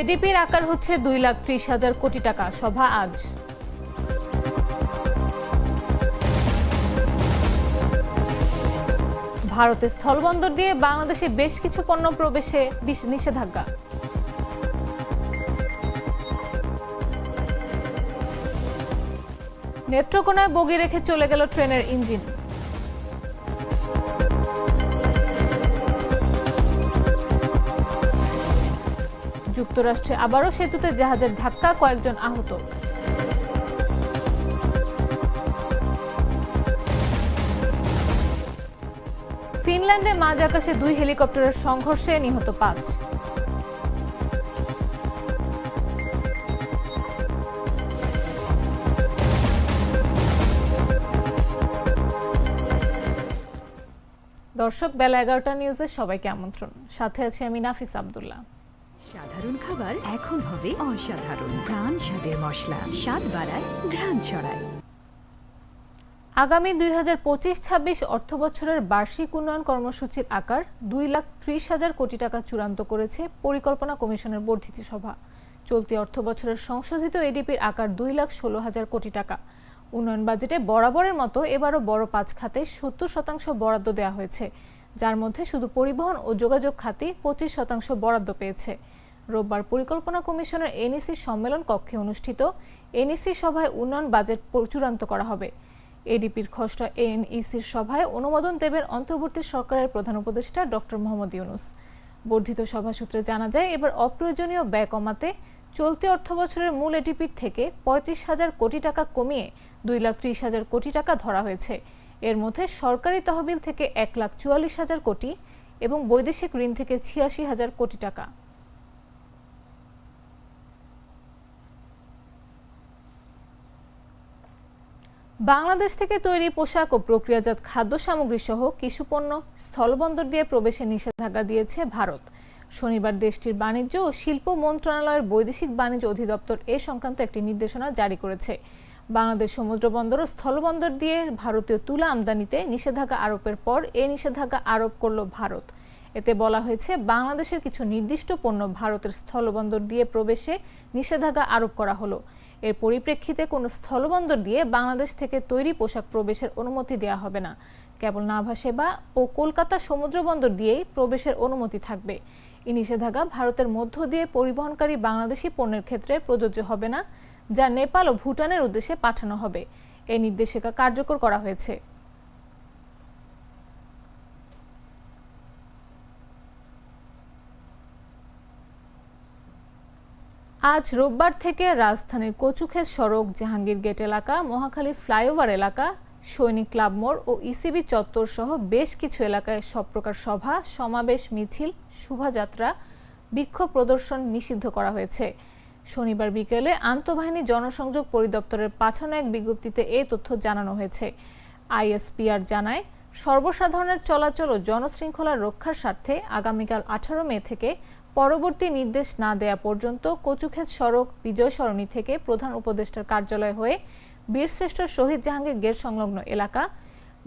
এডিপির আকার হচ্ছে দুই লাখ ত্রিশ হাজার কোটি টাকা। সভা আজ। ভারতের স্থলবন্দর দিয়ে বাংলাদেশে বেশ কিছু পণ্য প্রবেশে নিষেধাজ্ঞা। নেত্রকোনায় বগি রেখে চলে গেল ট্রেনের ইঞ্জিন। যুক্তরাষ্ট্রে আবারও সেতুতে জাহাজের ধাক্কা, কয়েকজন আহত। ফিনল্যান্ডে মাঝ আকাশে দুই হেলিকপ্টারের সংঘর্ষে নিহত পাঁচ। দর্শক, বেলা এগারোটা নিউজে সবাইকে আমন্ত্রণ। সাথে আছি আমি নাফিস আব্দুল্লাহ। সাধারণ খাবার এখন হবে অসাধারণ প্রাণ স্বাদের মশলা। স্বাদ বাড়ায়, ঘ্রাণ ছড়ায়। আগামী দুই হাজার পঁচিশ ছাব্বিশ অর্থ বছরের বার্ষিক উন্নয়ন কর্মসূচির আকার দুই লাখ ত্রিশ হাজার কোটি টাকা চূড়ান্ত করেছে পরিকল্পনা কমিশনের বর্ধিত সভা। চলতি অর্থ বছরের সংশোধিত এডিপির আকার দুই লাখ ষোলো হাজার কোটি টাকা। উন্নয়ন বাজেটে বরাবরের মতো এবারও বড় পাঁচ খাতে সত্তর শতাংশ বরাদ্দ দেওয়া হয়েছে। যার মধ্যে শুধু পরিবহন ও যোগাযোগ খাতে পঁচিশ শতাংশ বরাদ্দ পেয়েছে। রোববার পরিকল্পনা কমিশনের এনইসি সম্মেলন কক্ষে অনুষ্ঠিত। এনইসি সভায় উন্নয়ন বাজেট চূড়ান্ত করা হবে। এডিপির খসড়া এনইসির সভায় অনুমোদন দেবেন অন্তর্বর্তী সরকারের প্রধান উপদেষ্টা ডক্টর মোহাম্মদ ইউনুস। বর্ধিত সভা সূত্রে জানা যায়, এবার অপ্রয়োজনীয় ব্যয় কমাতে চলতি অর্থবছরের মূল এডিপির থেকে পঁয়ত্রিশ হাজার কোটি টাকা কমিয়ে দুই লাখ ত্রিশ হাজার কোটি টাকা ধরা হয়েছে। এর মধ্যে সরকারি তহবিল থেকে এক লাখ চুয়াল্লিশ হাজার কোটি এবং বৈদেশিক ঋণ থেকে ছিয়াশি হাজার কোটি টাকা। বাংলাদেশ থেকে তৈরি পোশাক ও প্রক্রিয়াজাত খাদ্য সামগ্রী সহ কিছু পণ্য স্থলবন্দর দিয়ে প্রবেশে নিষেধাজ্ঞা দিয়েছে ভারত। শনিবার দেশটির বাণিজ্য ও শিল্প মন্ত্রণালয়ের বৈদেশিক বাণিজ্য অধিদপ্তর এ সংক্রান্ত একটি নির্দেশনা জারি করেছে। বাংলাদেশ সমুদ্র বন্দর ও স্থলবন্দর দিয়ে ভারতীয় তুলা আমদানিতে নিষেধাজ্ঞা আরোপের পর এ নিষেধাজ্ঞা আরোপ করল ভারত। এতে বলা হয়েছে, বাংলাদেশের কিছু নির্দিষ্ট পণ্য ভারতের স্থলবন্দর দিয়ে প্রবেশে নিষেধাজ্ঞা আরোপ করা হলো। এর পরিপ্রেক্ষিতে কোনো স্থলবন্দর দিয়ে বাংলাদেশ থেকে তৈরি পোশাক প্রবেশের অনুমতি দেওয়া হবে না। কেবল নাভা সেবা ও কলকাতা সমুদ্র বন্দর দিয়েই প্রবেশের অনুমতি থাকবে। এই নিষেধাজ্ঞা ভারতের মধ্য দিয়ে পরিবহনকারী বাংলাদেশি পণ্যের ক্ষেত্রে প্রযোজ্য হবে না, যা নেপাল ও ভুটানের উদ্দেশ্যে পাঠানো হবে। এই নির্দেশিকা কার্যকর করা হয়েছে। আজ রোববার থেকে রাজধানীর কচুক্ষেত সড়ক, জাহাঙ্গীর গেট এলাকা, মহাখালী ফ্লাইওভার এলাকা, সৈনিক ক্লাব মোড় ও ইসিবি চত্বর সহ বেশ কিছু এলাকায় সব প্রকার সভা, সমাবেশ, মিছিল, শোভাযাত্রা, বিক্ষোভ প্রদর্শন নিষিদ্ধ করা হয়েছে। শনিবার বিকেলে আন্তঃবাহিনী জনসংযোগ পরিদপ্তরের পাঠানো এক বিজ্ঞপ্তিতে এ তথ্য জানানো হয়েছে। আইএসপিআর জানায়, সর্বসাধারণের চলাচল ও জনশৃঙ্খলা রক্ষার স্বার্থে আগামীকাল আঠারো মে থেকে পরবর্তী নির্দেশ না দেয়া পর্যন্ত কচুক্ষেত সড়ক বিজয় সরণি থেকে প্রধান উপদেষ্টার কার্যালয় হয়ে বীরশ্রেষ্ঠ শহীদ জাহাঙ্গীর গেট সংলগ্ন এলাকা,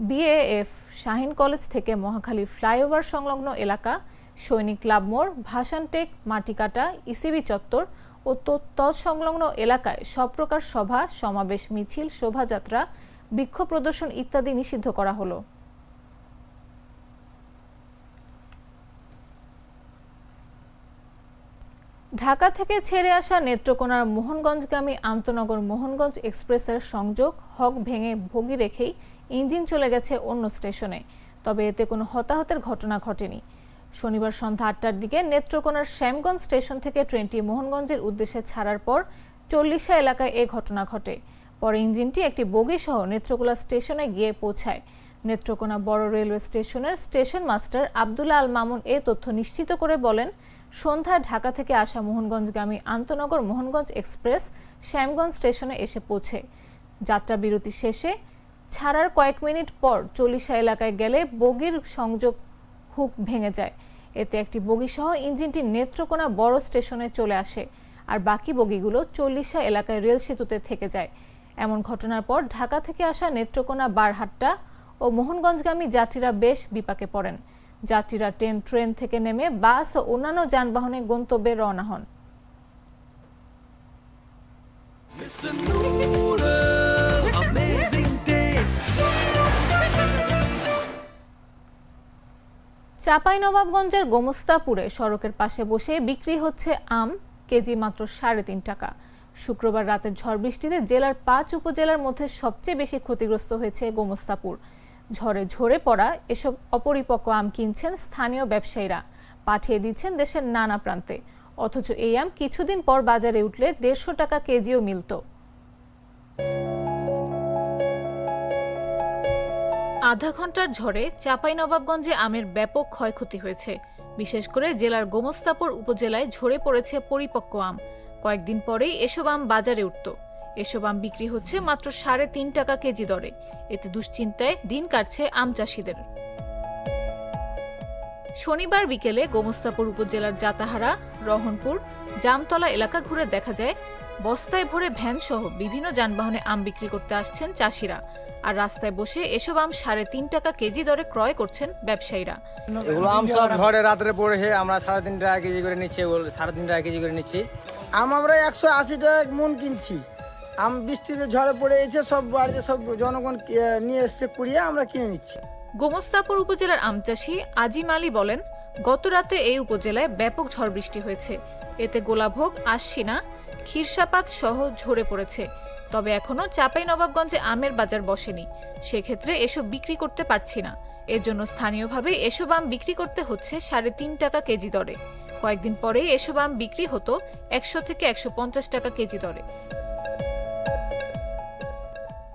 বিএএফ শাহিন কলেজ থেকে মহাখালী ফ্লাইওভার সংলগ্ন এলাকা, সৈনিক ক্লাব মোড় ভাসানটেক মাটিকাটা, ইসিবি চত্বর ও তৎ- তৎসংলগ্ন এলাকায় সব প্রকার সভা, সমাবেশ, মিছিল, শোভাযাত্রা বিক্ষোভ প্রদর্শন ইত্যাদি নিষিদ্ধ করা হলো। ঢাকা থেকে ছেড়ে আসা নেত্রকোনার মোহনগঞ্জগামী আন্তনগর মোহনগঞ্জ এক্সপ্রেসের সংযোগ হক ভেঙে ভোগী রেখেই ইঞ্জিন চলে গেছে অন্য স্টেশনে। তবে এতে কোনো হতাহতের ঘটনা ঘটেনি। শনিবার সন্ধ্যা আটটার দিকে নেত্রকোনার শ্যামগঞ্জ স্টেশন থেকে ট্রেনটি মোহনগঞ্জের উদ্দেশ্যে ছাড়ার পর চল্লিশা এলাকায় এ ঘটনা ঘটে। পরে ইঞ্জিনটি একটি বগি সহ নেত্রকোনা স্টেশনে গিয়ে পৌঁছায়। নেত্রকোনা বড় রেলওয়ে স্টেশনের স্টেশন মাস্টার আবদুল্লা আল মামুন এ তথ্য নিশ্চিত করে বলেন সন্ধ্যায় ঢাকা থেকে আসা মোহনগঞ্জগামী আন্তনগর মোহনগঞ্জ এক্সপ্রেস শ্যামগঞ্জ স্টেশনে এসে পৌঁছে। যাত্রা বিরতি শেষে ছাড়ার কয়েক মিনিট পর চল্লিশা এলাকায় গেলে বগির সংযোগ হুক ভেঙে যায়। এতে একটি বগি সহ ইঞ্জিনটি নেত্রকোনা বড় স্টেশনে চলে আসে আর বাকি বগিগুলো চল্লিশা এলাকায় রেল সেতুতে থেকে যায়। এমন ঘটনার পর ঢাকা থেকে আসা নেত্রকোনা, বারহাট্টা ও মোহনগঞ্জগামী যাত্রীরা বেশ বিপাকে পড়েন। যাত্রীরা ট্রেন ট্রেন থেকে নেমে বাস ও অন্যান্য যানবাহনে গন্তব্যে রওনা হন. চাঁপাইনবাবগঞ্জের গোমস্তাপুরে সড়কের পাশে বসে বিক্রি হচ্ছে আম কেজি মাত্র সাড়ে তিন টাকা। শুক্রবার রাতের ঝড় বৃষ্টিতে জেলার পাঁচ উপজেলার মধ্যে সবচেয়ে বেশি ক্ষতিগ্রস্ত হয়েছে গোমস্তাপুর। ঝড়ে ঝরে পড়া এসব অপরিপক্ক আম কিনছেন স্থানীয় ব্যবসায়ীরা। পাঠিয়ে দিচ্ছেন দেশের নানা প্রান্তে। অথচ এই আম কিছুদিন পর বাজারে উঠলে দেড়শো টাকা কেজিও মিলত। আধা ঘণ্টার ঝড়ে চাঁপাইনবাবগঞ্জে আমের ব্যাপক ক্ষয়ক্ষতি হয়েছে। বিশেষ করে জেলার গোমস্তাপুর উপজেলায় ঝরে পড়েছে পরিপক্ক আম। কয়েকদিন পরেই এসব আম বাজারে উঠত। এসব আম বিক্রি হচ্ছে মাত্র সাড়ে তিন টাকা কেজি দরে। এতে দুশ্চিন্তায় দিন কাটছে আম চাষিদের। শনিবার বিকেলে গোমস্তাপুর উপজেলার জাতাহারা রহনপুর জামতলা এলাকা ঘুরে দেখা যায় বস্তায় ভরে ভ্যান সহ বিভিন্ন যানবাহনে আম বিক্রি করতে আসছেন চাষিরা। আর রাস্তায় বসে এসব আম সাড়ে তিন টাকা কেজি দরে ক্রয় করছেন ব্যবসায়ীরা। এগুলো আম সব ঝড়ে রাত্রে পড়ে আমরা সাড়ে তিন টাকা কেজি করে নিচ্ছি সাড়ে তিন টাকা কেজি করে নিচ্ছি। আম আমরা একশো আশি টাকা মন কিনছি। আম বৃষ্টিতে ঝড়ে পড়ে এসে সব বাড়িতে সব জনগণ নিয়ে এসছে কুড়িয়ে, আমরা কিনে নিচ্ছি। গোমস্তাপুর উপজেলার আম চাষি আজিম আলী বলেন, গত রাতে এই উপজেলায় ব্যাপক ঝড় বৃষ্টি হয়েছে। এতে গোলাভোগ, আশ্বিনা, ক্ষীরসাপাত সহ ঝরে পড়েছে। তবে এখনও চাপাই নবাবগঞ্জে আমের বাজার বসেনি। সেক্ষেত্রে এসব বিক্রি করতে পারছি না। এর জন্য স্থানীয়ভাবে এসব আম বিক্রি করতে হচ্ছে সাড়ে তিন টাকা কেজি দরে। কয়েকদিন পরে এসব আম বিক্রি হতো একশো থেকে একশো পঞ্চাশ টাকা কেজি দরে।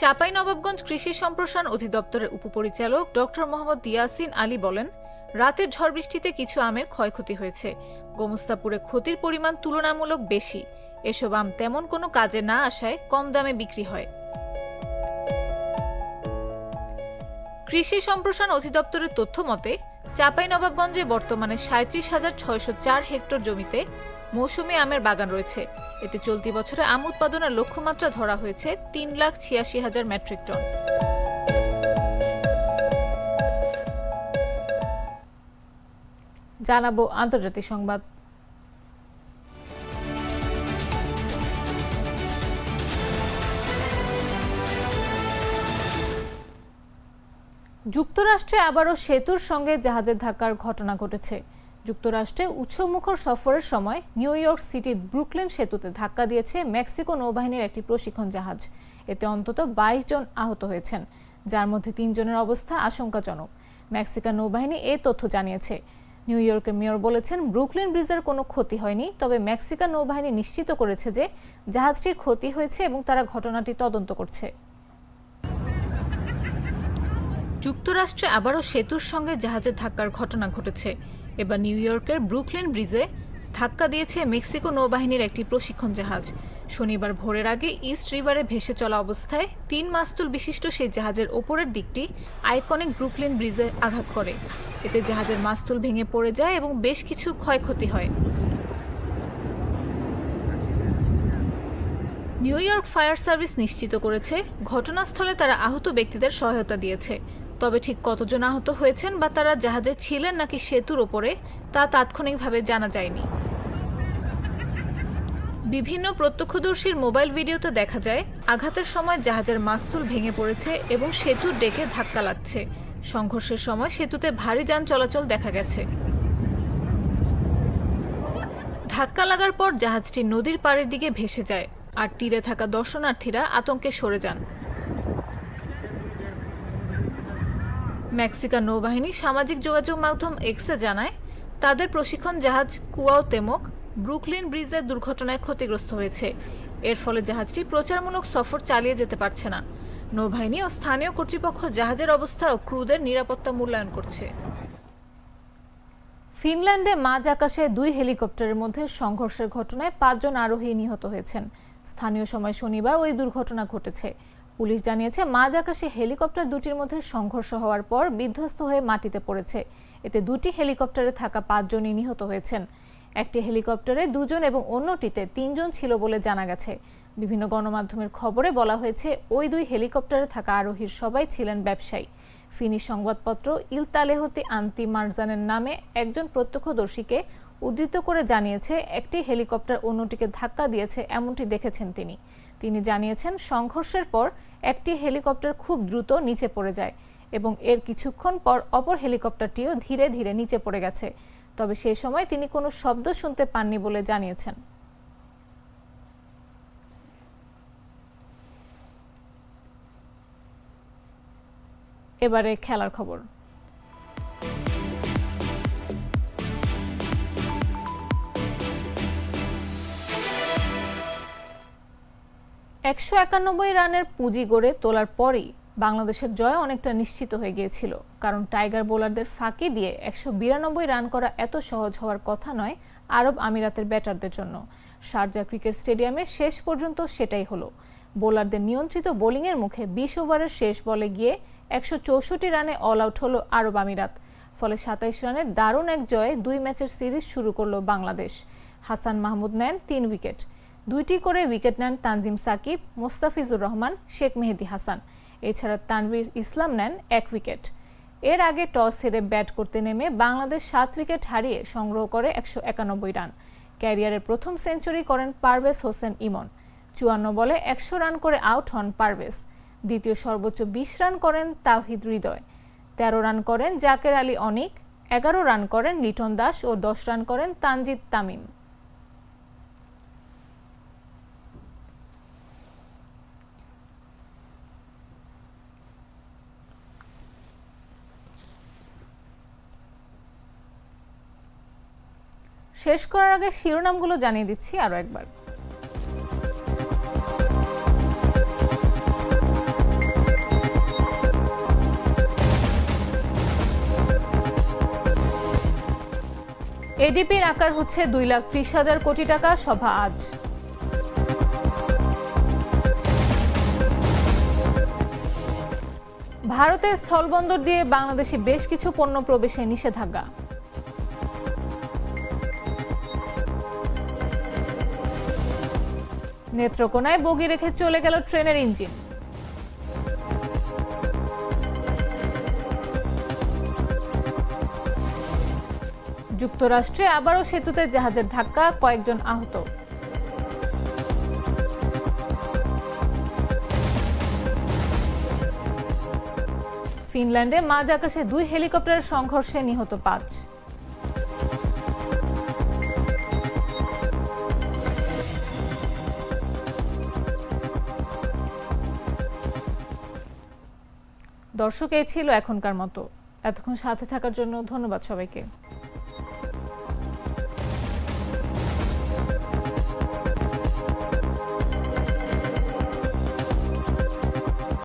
চাঁপাইনবাবগঞ্জ কৃষি সম্প্রসারণ অধিদপ্তরের উপপরিচালক ডক্টর মোহাম্মদ ইয়াসিন আলী বলেন, রাতের ঝড় বৃষ্টিতে কিছু আমের ক্ষয়ক্ষতি হয়েছে। গোমস্তাপুরে ক্ষতির পরিমাণ তুলনামূলক বেশি। এসব আম তেমন কোনো কাজে না আসায় কম দামে বিক্রি হয়। কৃষি সম্প্রসারণ অধিদপ্তরের তথ্য মতে, চাঁপাইনবাবগঞ্জে বর্তমানে সাঁত্রিশ হাজার ছয়শো চার হেক্টর জমিতে মৌসুমী আমের বাগান রয়েছে। এতে চলতি বছরে আম উৎপাদনের লক্ষ্যমাত্রা ধরা হয়েছে তিন লাখ ছিয়াশি হাজার মেট্রিক টন। জানাব আন্তর্জাতিক সংবাদ। যুক্তরাষ্ট্রে আবারও সেতুর সঙ্গে জাহাজের ধাক্কার ঘটনা ঘটেছে। যুক্তরাষ্ট্রে উৎসবমুখর সফরের সময় নিউ ইয়র্ক সিটির ব্রুকলেন সেতুতে ধাক্কা দিয়েছে মেক্সিকো নৌবাহিনীর একটি প্রশিক্ষণ জাহাজ। এতে অন্তত বাইশ জন আহত হয়েছেন, যার মধ্যে তিনজনের অবস্থা আশঙ্কাজনক। মেক্সিকান নৌবাহিনী এ তথ্য জানিয়েছে। নিউ ইয়র্কের মেয়র বলেছেন, ব্রুকলিন ব্রিজের কোনো ক্ষতি হয়নি, তবে মেক্সিকান নৌবাহিনী নিশ্চিত করেছে যে জাহাজটির ক্ষতি হয়েছে এবং তারা ঘটনাটি তদন্ত করছে। যুক্তরাষ্ট্রে আবারও সেতুর সঙ্গে জাহাজের ধাক্কার ঘটনা ঘটেছে। এবার নিউ ইয়র্কের ব্রুকলেন ব্রিজে ধাক্কা দিয়েছে মেক্সিকো নৌবাহিনীর একটি প্রশিক্ষণ জাহাজ। শনিবার ভোরের আগে ইস্ট রিভারে ভেসে চলা অবস্থায় তিন মাস্তুল বিশিষ্ট সেই জাহাজের ওপরের দিকটি আইকনিক ব্রুকলিন ব্রিজে আঘাত করে। এতে জাহাজের মাস্তুল ভেঙে পড়ে যায় এবং বেশ কিছু ক্ষয়ক্ষতি হয়। নিউ ইয়র্ক ফায়ার সার্ভিস নিশ্চিত করেছে, ঘটনাস্থলে তারা আহত ব্যক্তিদের সহায়তা দিয়েছে। তবে ঠিক কতজন আহত হয়েছেন বা তারা জাহাজে ছিলেন নাকি সেতুর ওপরে, তা তাৎক্ষণিকভাবে জানা যায়নি। বিভিন্ন প্রত্যক্ষদর্শীর মোবাইল ভিডিওতে দেখা যায়, আঘাতের সময় জাহাজের মাস্তুল ভেঙে পড়েছে এবং সেতুর ডেকে ধাক্কা লাগছে। সংঘর্ষের সময় সেতুতে ভারী যান চলাচল দেখা গেছে। ধাক্কা লাগার পর জাহাজটি নদীর পাড়ের দিকে ভেসে যায়, আর তীরে থাকা দর্শনার্থীরা আতঙ্কে সরে যান। মেক্সিকান নৌবাহিনী সামাজিক যোগাযোগ মাধ্যম এক্সে জানায়, তাদের প্রশিক্ষণ জাহাজ কুয়াও তেমক, ব্রুকলিন ব্রিজের দুর্ঘটনায় ক্ষতিগ্রস্ত হয়েছে। এর ফলে জাহাজটি প্রচারমূলক সফর চালিয়ে যেতে পারছে না। নৌবাহিনী ও স্থানীয় কর্তৃপক্ষ জাহাজের অবস্থা ও ক্রুদের নিরাপত্তা মূল্যায়ন করছে। ফিনল্যান্ডে মাঝ আকাশে দুই হেলিকপ্টারের মধ্যে সংঘর্ষের ঘটনায় পাঁচজন আরোহী নিহত হয়েছেন। স্থানীয় সময় শনিবার ওই দুর্ঘটনা ঘটেছে। পুলিশ জানিয়েছে, মাঝ আকাশে হেলিকপ্টার দুটির মধ্যে সংঘর্ষ হওয়ার পর বিধ্বস্ত হয়ে মাটিতে পড়েছে। এতে দুটি হেলিকপ্টারে থাকা পাঁচজনই নিহত হয়েছেন। একটি হেলিকপ্টারে দুজন এবং অন্যটিতে তিনজন ছিল বলে জানা গেছে। বিভিন্ন গণমাধ্যমের খবরে বলা হয়েছে, ওই দুই হেলিকপ্টারে থাকা আরোহীর সবাই ছিলেন ব্যবসায়ী। ফিনিশ সংবাদপত্র ইলতালেহতি আন্তি মারজানের নামে একজন প্রত্যক্ষদর্শীকে উদ্ধৃত করে জানিয়েছে, একটি হেলিকপ্টার অন্যটিকে ধাক্কা দিয়েছে, এমনটি দেখেছেন তিনি। তিনি জানিয়েছেন, সংঘর্ষের পর একটি হেলিকপ্টার খুব দ্রুত নিচে পড়ে যায় এবং এর কিছুক্ষণ পর অপর হেলিকপ্টারটিও ধীরে ধীরে নিচে পড়ে গেছে। তবে সেই সময় তিনি কোনো শব্দ শুনতে পাননি বলে জানিয়েছেন। এবারে খেলার খবর। একশো একানব্বই রানের পুঁজি গড়ে তোলার পরেই বাংলাদেশের জয় অনেকটা নিশ্চিত হয়ে গিয়েছিল। কারণ টাইগার বোলারদের ফাঁকি দিয়ে একশো বিরানব্বই রান করা এত সহজ হওয়ার কথা নয় আরব আমিরাতের ব্যাটারদের জন্য। শারজা ক্রিকেট স্টেডিয়ামে শেষ পর্যন্ত সেটাই হলো। বোলারদের নিয়ন্ত্রিত বোলিংয়ের মুখে বিশ ওভারের শেষ বলে গিয়ে একশো চৌষট্টি রানে অল আউট হলো আরব আমিরাত। ফলে সাতাইশ রানের দারুণ এক জয়ে দুই ম্যাচের সিরিজ শুরু করল বাংলাদেশ। হাসান মাহমুদ নেন তিন উইকেট। দুইটি করে উইকেট নেন তানজিম সাকিব, মোস্তাফিজুর রহমান, শেখ মেহেদি হাসান। এছাড়া তানভীর ইসলাম নেন এক উইকেট। এর আগে টস হেরে ব্যাট করতে নেমে বাংলাদেশ সাত উইকেট হারিয়ে সংগ্রহ করে একশো একানব্বই রান। ক্যারিয়ারের প্রথম সেঞ্চুরি করেন পারভেজ হোসেন ইমন। চুয়ান্ন বলে একশো রান করে আউট হন পারভেজ। দ্বিতীয় সর্বোচ্চ বিশ রান করেন তাওহিদ হৃদয়। তেরো রান করেন জাকের আলী অনিক, এগারো রান করেন লিটন দাস ও দশ রান করেন তানজিদ তামিম। শেষ করার আগে শিরোনামগুলো জানিয়ে দিচ্ছি আরও একবার। এডিপির আকার হচ্ছে দুই লাখ ত্রিশ হাজার কোটি টাকা, সভা আজ। ভারতের স্থলবন্দর দিয়ে বাংলাদেশে বেশ কিছু পণ্য প্রবেশে নিষেধাজ্ঞা। নেত্রকোনায় বগি রেখে চলে গেল ট্রেনের ইঞ্জিন। যুক্তরাষ্ট্রে আবারও সেতুতে জাহাজের ধাক্কা, কয়েকজন আহত। ফিনল্যান্ডে মাঝ আকাশে দুই হেলিকপ্টারের সংঘর্ষে নিহত পাঁচ। দর্শক এই ছিল এখনকার মতো। এতক্ষণ সাথে থাকার জন্য ধন্যবাদ সবাইকে।